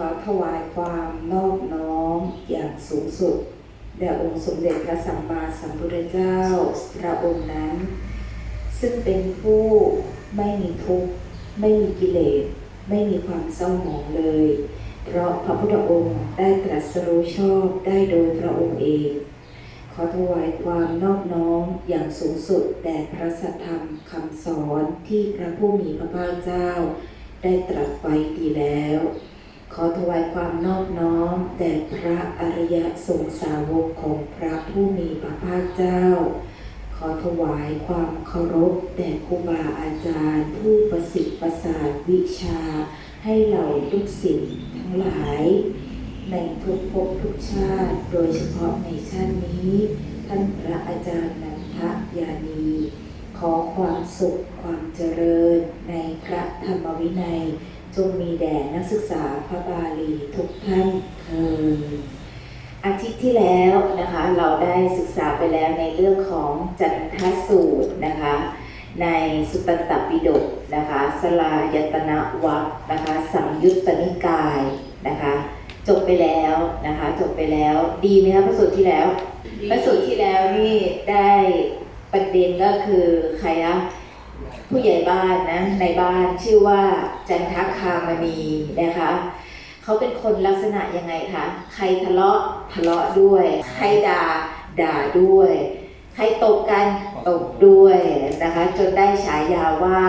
ขอถวายความนอบน้อมอย่างสูงสุดแด่องค์สมเด็จพระสัมมาสัมพุทธเจ้าพระองค์นั้น ซึ่งเป็นผู้ไม่มีทุกข์ไม่มีกิเลส ไม่มีความเศร้าหมองเลย เพราะพระพุทธองค์ได้ตรัสรู้ชอบได้โดยพระองค์เอง ขอถวายความนอบน้อมอย่างสูงสุดแด่พระสัทธรรมคำสอนที่พระผู้มีพระภาคเจ้า ได้ตรัสไว้ดีแล้ว ขอถวายความนอบน้อมแด่พระอริยสงสาวกของพระผู้มีพระภาคเจ้า ขอถวายความเคารพแด่ครูบาอาจารย์ ผู้ประสิทธิ์ประสาทวิชา ให้เหล่าลูกศิษย์ทั้งหลาย ในทุกภพทุกชาติ โดยเฉพาะในชาตินี้ ท่านพระอาจารย์นันทยานี ขอความสุขความเจริญในพระธรรมวินัย จงมีแด่นักศึกษาพระบาลีทุกท่านเทออาทิตย์ที่แล้วนะคะเราได้ศึกษาไปแล้วในเรื่องของจันทสูตรนะคะในสุตตปิฎกนะคะสลายตนะวัคนะคะสังยุตตนิกายนะคะจบไปแล้วนะคะจบไปแล้วดีไหมคะพระสูตรที่แล้วพระสูตรที่แล้วนี่ได้ประเด็นก็คือใครอะ ผู้ใหญ่บ้านนะในบ้านชื่อว่าจันทคามณีนะคะเขาเป็นคนลักษณะยังไงคะใครทะเลาะทะเลาะด้วย ใครด่าด่าด้วย ใครตบกันตบด้วยนะคะ จนได้ฉายาว่า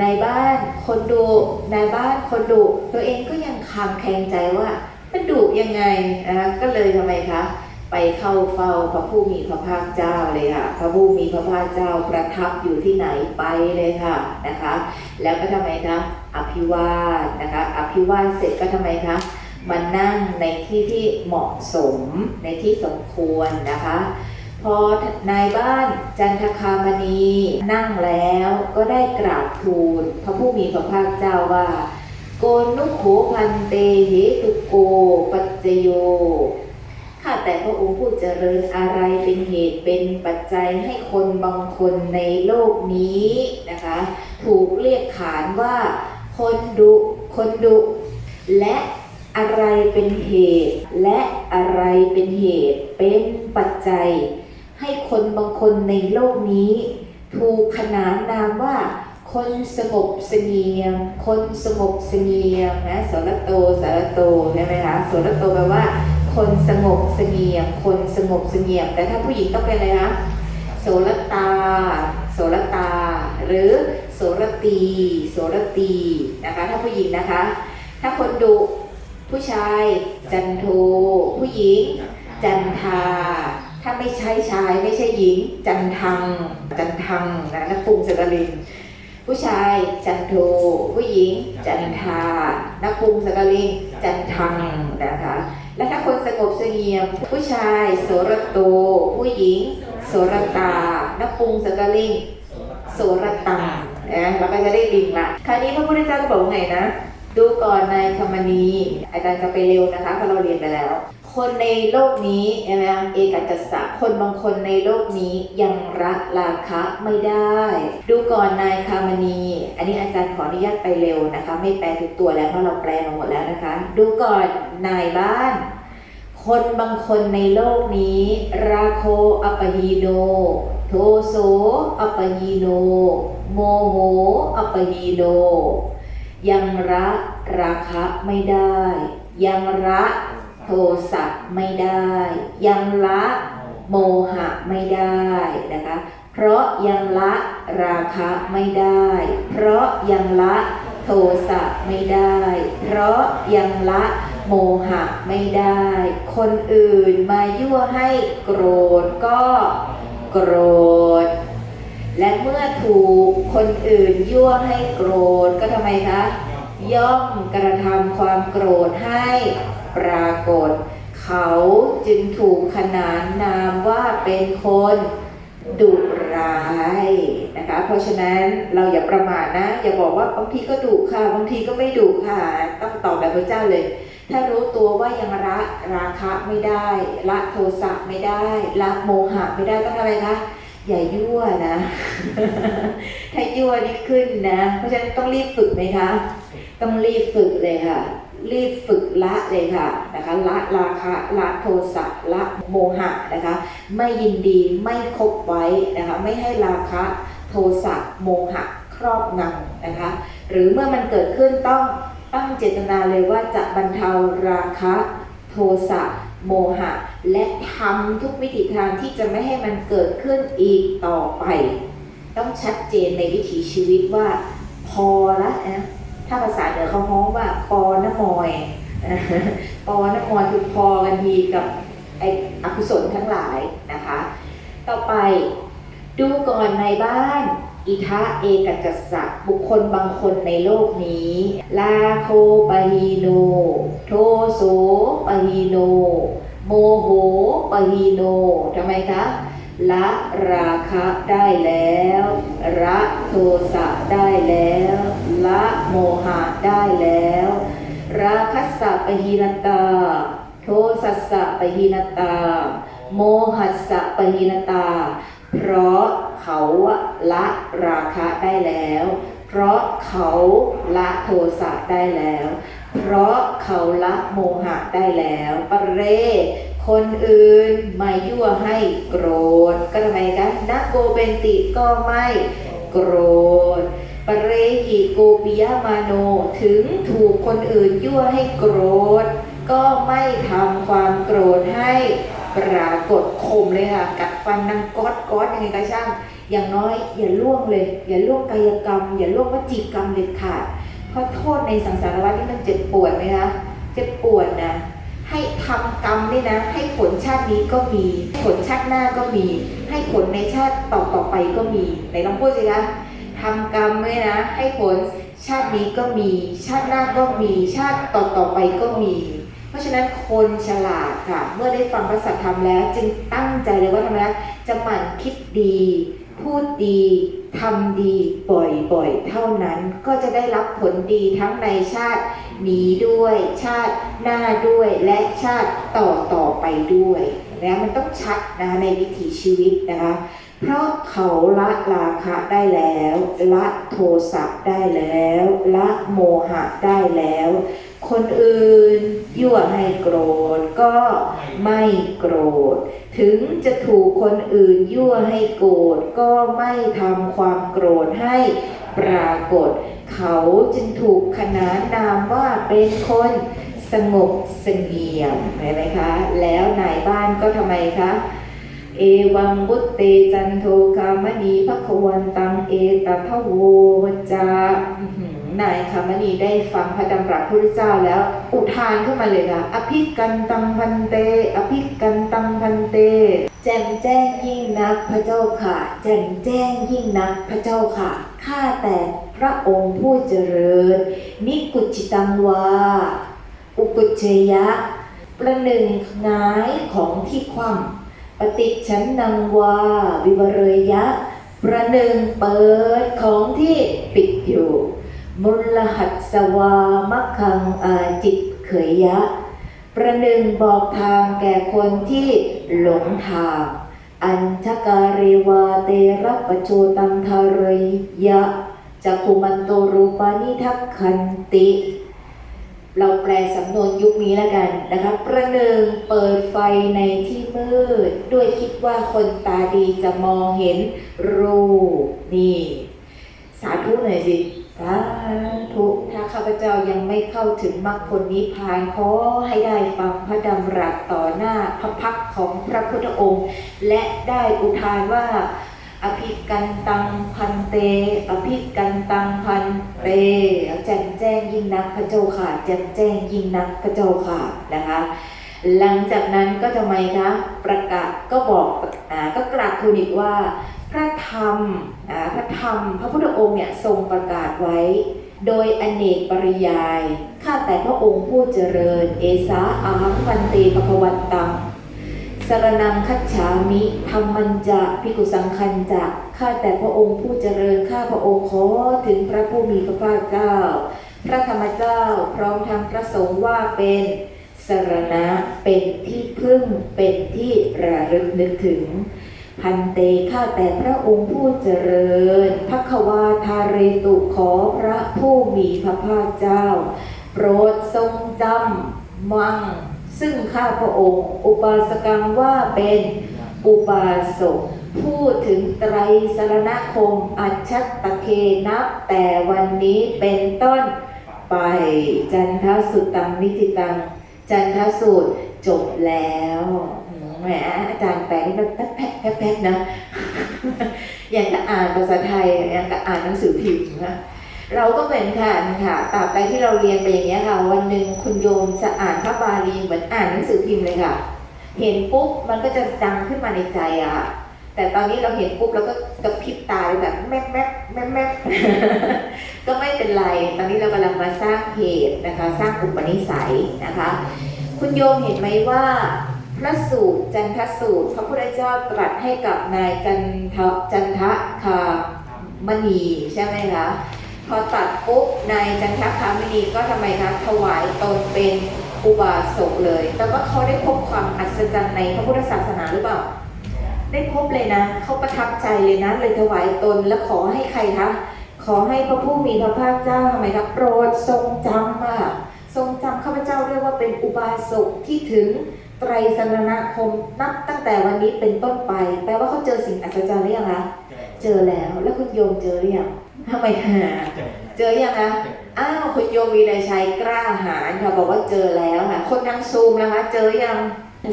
ในบ้านคนดุในบ้านคนดุตัวเองก็ยังคางแคลงใจว่ามันดุยังไงนะคะก็เลยทำไมคะ ไปเข้าเฝ้าพระผู้มีพระภาคเจ้าเลยค่ะ พระผู้มีพระภาคเจ้าประทับอยู่ที่ไหนไปเลยค่ะนะคะ แล้วก็ทำไมคะอภิวาสนะคะ อภิวาสเสร็จก็ทำไมคะมานั่งในที่ที่เหมาะสมในที่สมควรนะคะ พอนายบ้านจันทคามณีนั่งแล้วก็ได้กราบทูล พระผู้มีพระภาคเจ้าว่า โกนุโขพันเตเหตุโก ปัจจโย ข้าแต่พระองค์ผู้เจริญอะไรเป็นเหตุเป็นปัจจัยให้คนบางคนในโลกนี้นะคะ ถูกเรียกขานว่าคนดุคนดุและอะไรเป็นเหตุ และอะไรเป็นเหตุเป็นปัจจัย ให้คนบางคนในโลกนี้ ถูกขนานนามว่า คนสงบเสงี่ยมคนสงบเสงี่ยมนะสรโตสารโตใช่ไหมคะสรโตแปลว่า คนสงบเสงี่ยม คนสงบเสงี่ยม แต่ถ้าผู้หญิงต้องเป็นอะไรคะโสรตา โสรตา หรือโสรตี โสรตีนะคะ ถ้าผู้หญิงนะคะ ถ้าคนดุผู้ชายจันโท ผู้หญิง จันทา ถ้าไม่ใช่ชายไม่ใช่หญิง จันทัง จันทังนะนักปรุงสกลินผู้ชายจันโท ผู้หญิง จันทานักปรุงสกลิน จันทังนะคะ และถ้าคนสงบเสงี่ยม ผู้ชายโสรโต ผู้หญิงโสรตานักปุงสกลิงโสรตังนะเราก็จะได้ลิงละคราวนี้พระพุทธเจ้าก็บอกไงนะ ดูก่อนนายคมณีอาจารย์จะไปเร็วนะคะเพราะเราเรียนไปแล้ว คนในโลกนี้ใช่ไหมคะเอกจัสสะคนบางคนในโลกนี้ยังรักราคะไม่ได้ ดูก่อนนายคามณี อันนี้อาจารย์ขออนุญาตไปเร็วนะคะ ไม่แปลทุกตัวแล้วเพราะเราแปลมาหมดแล้วนะคะ ดูก่อนนายบ้าน คนบางคนในโลกนี้ ราโคอปปหีโนโทโสอปปหีโนโมโหอปปหีโนยังละราคะไม่ได้ ยังละ โทสะไม่ได้ ยังละโมหะไม่ได้นะคะ เพราะยังละราคะไม่ได้ เพราะยังละโทสะไม่ได้ เพราะยังละโมหะไม่ได้ คนอื่นมายั่วให้โกรธก็โกรธ และเมื่อถูกคนอื่นยั่วให้โกรธก็ทำไมคะ ย่อมกระทำความโกรธให้ ปรากฏ เขาจึงถูกขนานนามว่าเป็นคนดุร้ายนะคะ เพราะฉะนั้นเราอย่าประมาทนะ อย่าบอกว่าบางทีก็ดุค่ะ บางทีก็ไม่ดุค่ะ ต้องตอบแบบพระเจ้าเลย ถ้ารู้ตัวว่ายังละราคะไม่ได้ ละโทสะไม่ได้ ละโมหะไม่ได้ต้องทำอะไรคะอย่ายั่วนะ ถ้ายั่วนี่ขึ้นนะ เพราะฉะนั้นต้องรีบฝึกไหมคะ ต้องรีบฝึกเลยค่ะ รีบฝึกละเลยค่ะนะคะละราคะละโทสะละโมหะนะคะไม่ยินดีไม่คบไว้นะคะไม่ให้ราคะโทสะโมหะครอบงำนะคะหรือเมื่อมันเกิดขึ้นต้องตั้งเจตนาเลยว่าจะบรรเทาราคะโทสะโมหะ และทำทุกวิถีทางที่จะไม่ให้มันเกิดขึ้นอีกต่อไป ต้องชัดเจนในวิถีชีวิตว่าพอละนะ ถ้าภาษาเหนือเขาฮ้องว่าปอนะมอยปอนะมอยคือพอกันทีกับไออกุศลทั้งหลายนะคะ ต่อไปดูก่อนในบ้าน อิทะเอกัจจสะบุคคลบางคนในโลกนี้ ลาโคปะฮีโน โทโสปะฮีโน โมโหปะฮีโนทำไมคะ ละราคะได้แล้ว ละโทสะได้แล้ว ละโมหะได้แล้ว ราคัสสะปะหินตา โทสัสสะปะหินตา โมหัสสะปะหินตา เพราะเขาละราคะได้แล้ว เพราะเขาละโทสะได้แล้ว เพราะเขาละโมหะได้แล้วปเร คนอื่นมายั่วให้โกรธ ก็ทำไมคะนักโกเบนติก็ไม่โกรธปเรหิโกปิยมาโนถึงถูกคนอื่นยั่วให้โกรธ ก็ไม่ทำความโกรธให้ปรากฏคมเลยค่ะ กัดฟันนังก๊อดก๊อดยังไงก็ช่าง อย่างน้อยอย่าล่วงเลย อย่าล่วงกายกรรม อย่าล่วงวจีกรรมเด็ดขาดเพราะโทษในสังสารวัฏนี่มันเจ็บปวดไหมคะเจ็บปวดนะ ให้ทำกรรมนี่นะ ให้ผลชาตินี้ก็มี ผลชาติหน้าก็มี ให้ผลในชาติต่อต่อไปก็มีไหนลองพูดสิคะทำกรรมไว้นะ ให้ผลชาตินี้ก็มี ชาติหน้าก็มี ชาติต่อต่อไปก็มี เพราะฉะนั้นคนฉลาดค่ะ เมื่อได้ฟังพระสัทธรรมแล้ว จึงตั้งใจเลยว่าทำไมนะจะหมั่นคิดดี พูดดีทำดีบ่อยๆ เท่านั้นก็จะได้รับผลดีทั้งในชาตินี้ด้วยชาติหน้าด้วยและชาติต่อต่อๆไปด้วยนะมันต้องชัดนะคะในวิถีชีวิตนะคะ เพราะเขาละราคะได้แล้ว ละโทสะได้แล้ว ละโมหะได้แล้ว คนอื่นยั่วให้โกรธก็ไม่โกรธ ถึงจะถูกคนอื่นยั่วให้โกรธก็ไม่ทำความโกรธให้ปรากฏ เขาจึงถูกขนานนามว่าเป็นคนสงบเสงี่ยมเห็นไหมคะ แล้วนายบ้านก็ทำไมคะ เอวังบุตเตจันโทคามณีพระควันตังเอตทะโวจาอื้อหือนายคามณีได้ฟังพระดำรัสพระพุทธเจ้าแล้ว อุทานขึ้นมาเลยค่ะอภิกันตังพันเต อภิกันตังพันเต แจ่มแจ้งยิ่งนักพระเจ้าค่ะ แจ่มแจ้งยิ่งนักพระเจ้าค่ะข้าแต่พระองค์ผู้เจริญ นิกุจิตังวา อุกุจเชยะ ประหนึ่งหงายของที่คว่ำ ปฏิชันนังวา วิวเรยะ ประหนึ่งเปิดของที่ปิดอยู่ มุลหัสวามัคคังอาจิตเขยยะ ประหนึ่งบอกทางแก่คนที่หลงทาง อัญชการีวาเตระปโชตังทาเรยยะจักขุมันโตรูปานิทักขันติ เราแปลสำนวนยุคนี้แล้วกันนะคะประหนึ่งเปิดไฟในที่มืด ด้วยคิดว่าคนตาดีจะมองเห็นรูปนี่ สาธุหน่อยสิสาธุถ้าข้าพเจ้ายังไม่เข้าถึงมรรคผลนิพพานขอให้ได้ฟังพระดำรัสต่อหน้าพระพักของพระพุทธองค์ และได้อุทานว่า อภิกันตังพันเต อภิกันตังพันเตแจ่มแจ้งยิ่งนักพระเจ้าค่ะแจ่มแจ้งยิ่งนักพระเจ้าค่ะนะคะหลังจากนั้นก็ทำไมคะประกาศก็บอกอ่าก็กราบทูลอีกว่าพระธรรมอ่าพระธรรม พระพุทธองค์เนี่ยทรงประกาศไว้ โดยอเนกปริยายข้าแต่พระองค์ผู้เจริญ เอสาอาหังพันเตปะวันตัง สรนังคัจฉามิธรรมันจะพิกุสังคันจะข้าแต่พระองค์ผู้เจริญข้าพระองค์ขอถึงพระผู้มีพระภาคเจ้า พระธรรมเจ้าพร้อมทั้งพระสงฆ์ว่าเป็นสรณะเป็นที่พึ่งเป็นที่ระลึกนึกถึง พันเตข้าแต่พระองค์ผู้เจริญพักวาทาเรตุขอพระผู้มีพระภาคเจ้า โปรดทรงจำมั่ง ซึ่งข้าพระองค์ อุปาสกังว่าเป็นอุบาสกพูดถึงไตรสรณคมอัจฉตเคนับแต่วันนี้เป็นต้นไปจันทสุตังนิติตัง จันทสูตรจบแล้วแหมอาจารย์แปลนี่แบบแป๊บแป๊บแป๊บนะอย่างกับอ่านภาษาไทยอย่างกับอ่านหนังสือพิมพ์นะ เราก็เหมือนกันค่ะตราบใดที่เราเรียนไปอย่างนี้ยค่ะ วันหนึ่งคุณโยมจะอ่านพระบาลีเหมือนอ่านหนังสือพิมพ์เลยค่ะ เห็นปุ๊บมันก็จะดังขึ้นมาในใจอะค่ะแต่ตอนนี้เราเห็นปุ๊บเราก็กระพริบตาเลยแบบแม่แม่แม่แม่ก็ไม่เป็นไร ตอนนี้เรากำลังมาสร้างเหตุนะคะ สร้างอุปนิสัยนะคะ คุณโยมเห็นไหมว่าพระสูตรจันทสูตรพระพุทธเจ้าตรัสให้กับนายจันทจันทคามณีใช่ไหมคะ พอตัดปุ๊บนายจันทคามณีก็ทำไมคะถวายตนเป็นอุบาสกเลยแต่ว่าเขาได้พบความอัศจรรย์ในพระพุทธศาสนาหรือเปล่า ได้พบเลยนะ เขาประทับใจเลยนะ เลยถวายตนแล้วขอให้ใครคะขอให้พระผู้มีพระภาคเจ้าทำไมครับโปรดทรงจำอะทรงจำข้าพเจ้าเรียกว่าเป็นอุบาสกที่ถึงไตรสรณคมนับตั้งแต่วันนี้เป็นต้นไป แปลว่าเขาเจอสิ่งอัศจรรย์หรือยังคะเจอแล้วแล้วคุณโยมเจอหรือยัง ทำไมหา เจอยังคะอ้าวคุณโยมวีนายชัยกล้าหาญค่ะบอกว่าเจอแล้วค่ะ คนทางซูมนะคะ เจอยัง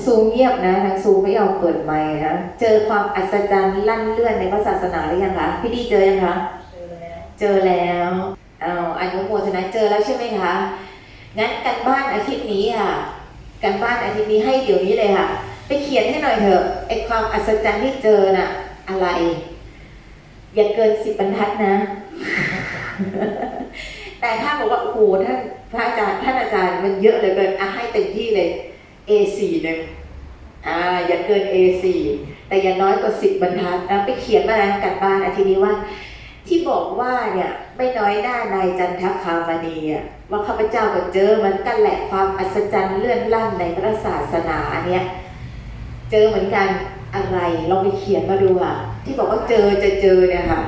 ซูมเงียบนะทางซูมไม่ยอมเปิดไมค์นะเจอความอัศจรรย์ลั่นเลื่อนในพระศาสนาหรือยังคะพี่ดีเจอยังคะเจอแล้วเอาอนุโมทนาเจอแล้วใช่ไหมคะงั้นกันบ้านอาทิตย์นี้ค่ะกันบ้านอาทิตย์นี้ให้เดี๋ยวนี้เลยค่ะ ไปเขียนให้หน่อยเถอะไอความอัศจรรย์ที่เจอน่ะอะไร อย่าเกินสิบบรรทัดนะ แต่ถ้าบอกว่าโอ้โหท่านพระอาจารย์ท่านอาจารย์มันเยอะเหลือเกินอะให้เต็มที่เลย A4 หนึ่งอ่าอย่าเกิน A4 แต่อย่าน้อยกว่า10บบรรทัดนะไปเขียนมาแล้วกันบ้านอาทีนี้ว่า ที่บอกว่าเนี่ยไม่น้อยหน้านายจันทคามณีอะว่าข้าพเจ้าก็เจอเหมือนกันแหละความอัศจรรย์เลื่อนลั่นในพระศาสนาเนี่ยเจอเหมือนกัน อะไรลองไปเขียนมาดูอะ ที่บอกว่าเจอจะเจอเนี่ยค่ะ